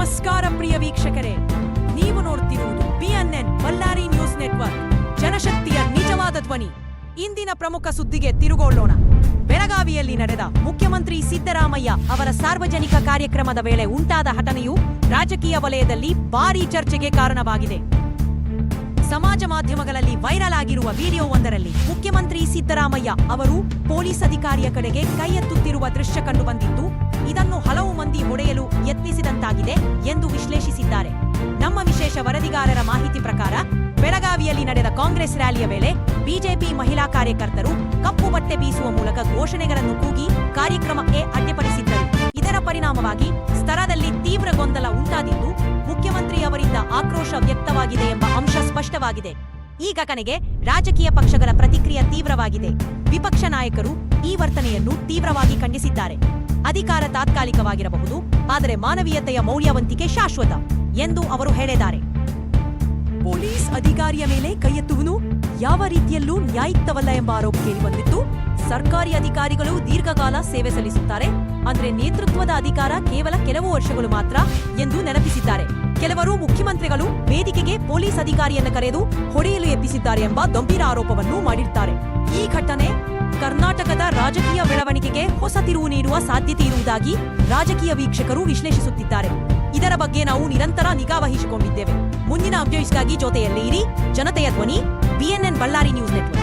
ನಮಸ್ಕಾರ ಪ್ರಿಯ ವೀಕ್ಷಕರೇ. ನೀವು ನೋಡ್ತಿರುವುದು ಬಿಎನ್ಎನ್ ಬಳ್ಳಾರಿ ನ್ಯೂಸ್ ನೆಟ್ವರ್ಕ್. ಜನಶಕ್ತಿಯ ನಿಜವಾದ ಧ್ವನಿ. ಇಂದಿನ ಪ್ರಮುಖ ಸುದ್ದಿಗೆ ತಿರುಗೊಳ್ಳೋಣ. ಬೆಳಗಾವಿಯಲ್ಲಿ ನಡೆದ ಮುಖ್ಯಮಂತ್ರಿ ಸಿದ್ದರಾಮಯ್ಯ ಅವರ ಸಾರ್ವಜನಿಕ ಕಾರ್ಯಕ್ರಮದ ವೇಳೆ ಉಂಟಾದ ಘಟನೆಯು ರಾಜಕೀಯ ವಲಯದಲ್ಲಿ ಭಾರೀ ಚರ್ಚೆಗೆ ಕಾರಣವಾಗಿದೆ. ಸಮಾಜ ಮಾಧ್ಯಮಗಳಲ್ಲಿ ವೈರಲ್ ಆಗಿರುವ ವಿಡಿಯೋವೊಂದರಲ್ಲಿ ಮುಖ್ಯಮಂತ್ರಿ ಸಿದ್ದರಾಮಯ್ಯ ಅವರು ಪೊಲೀಸ್ ಅಧಿಕಾರಿಯ ಕಡೆಗೆ ಕೈ ಎತ್ತುತ್ತಿರುವ ದೃಶ್ಯ ಕಂಡುಬಂದಿದ್ದು ಎಂದು ವಿಶ್ಲೇಷಿಸಿದ್ದಾರೆ. ನಮ್ಮ ವಿಶೇಷ ವರದಿಗಾರರ ಮಾಹಿತಿ ಪ್ರಕಾರ, ಬೆಳಗಾವಿಯಲ್ಲಿ ನಡೆದ ಕಾಂಗ್ರೆಸ್ ರ್ಯಾಲಿಯ ವೇಳೆ ಬಿಜೆಪಿ ಮಹಿಳಾ ಕಾರ್ಯಕರ್ತರು ಕಪ್ಪು ಬಟ್ಟೆ ಬೀಸುವ ಮೂಲಕ ಘೋಷಣೆಗಳನ್ನು ಕೂಗಿ ಕಾರ್ಯಕ್ರಮಕ್ಕೆ ಅಡ್ಡಿಪಡಿಸಿದ್ದರು. ಇದರ ಪರಿಣಾಮವಾಗಿ ಸ್ಥಳದಲ್ಲಿ ತೀವ್ರ ಗೊಂದಲ ಉಂಟಾದಿದ್ದು ಮುಖ್ಯಮಂತ್ರಿ ಅವರಿಂದ ಆಕ್ರೋಶ ವ್ಯಕ್ತವಾಗಿದೆ ಎಂಬ ಅಂಶ ಸ್ಪಷ್ಟವಾಗಿದೆ. ಈ ಘಟನೆಗೆ ರಾಜಕೀಯ ಪಕ್ಷಗಳ ಪ್ರತಿಕ್ರಿಯೆ ತೀವ್ರವಾಗಿದೆ. ವಿಪಕ್ಷ ನಾಯಕರು ಈ ವರ್ತನೆಯನ್ನು ತೀವ್ರವಾಗಿ ಖಂಡಿಸಿದ್ದಾರೆ. ಅಧಿಕಾರ ತಾತ್ಕಾಲಿಕವಾಗಿರಬಹುದು, ಆದರೆ ಮಾನವೀಯತೆಯ ಮೌಲ್ಯವಂತಿಕೆ ಶಾಶ್ವತ ಎಂದು ಅವರು ಹೇಳಿದ್ದಾರೆ. ಪೊಲೀಸ್ ಅಧಿಕಾರಿಯ ಮೇಲೆ ಕೈ ಎತ್ತುವುದು ಯಾವ ರೀತಿಯಲ್ಲೂ ನ್ಯಾಯುಕ್ತವಲ್ಲ ಎಂಬ ಆರೋಪ ಕೇಳಿಬಂದಿತ್ತು ಸರ್ಕಾರಿ ಅಧಿಕಾರಿಗಳು ದೀರ್ಘಕಾಲ ಸೇವೆ ಸಲ್ಲಿಸುತ್ತಾರೆ ಆದರೆ ನೇತೃತ್ವದ ಅಧಿಕಾರ ಕೇವಲ ಕೆಲವು ವರ್ಷಗಳು ಮಾತ್ರ ಎಂದು ನೆನಪಿಸಿದ್ದಾರೆ. ಕೆಲವರು ಮುಖ್ಯಮಂತ್ರಿಗಳು ವೇದಿಕೆಗೆ ಪೊಲೀಸ್ ಅಧಿಕಾರಿಯನ್ನು ಕರೆದು ಹೊಡೆಯಲು ಯತ್ನಿಸಿದ್ದಾರೆ ಎಂಬ ಗಂಭೀರ ಆರೋಪವನ್ನು ಮಾಡಿರುತ್ತಾರೆ ಈ ಘಟನೆ ಕರ್ನಾಟಕದ ರಾಜಕೀಯ ಬೆಳವಣಿಗೆಗೆ ಹೊಸ ತಿರುವು ನೀಡುವ ಸಾಧ್ಯತೆ ಇರುವುದಾಗಿ ರಾಜಕೀಯ ವೀಕ್ಷಕರು ವಿಶ್ಲೇಷಿಸುತ್ತಿದ್ದಾರೆ. ಇದರ ಬಗ್ಗೆ ನಾವು ನಿರಂತರ ನಿಗಾ ವಹಿಸಿಕೊಂಡಿದ್ದೇವೆ. ಮುಂದಿನ ಅಪ್ಡೇಟ್ಸ್ಗಾಗಿ ಜೊತೆಯಲ್ಲೇ ಇರಿ ಜನತೆಯ ಧ್ವನಿ ಬಿಎನ್ಎನ್ ಬಳ್ಳಾರಿ ನ್ಯೂಸ್ ನೆಟ್ವರ್ಕ್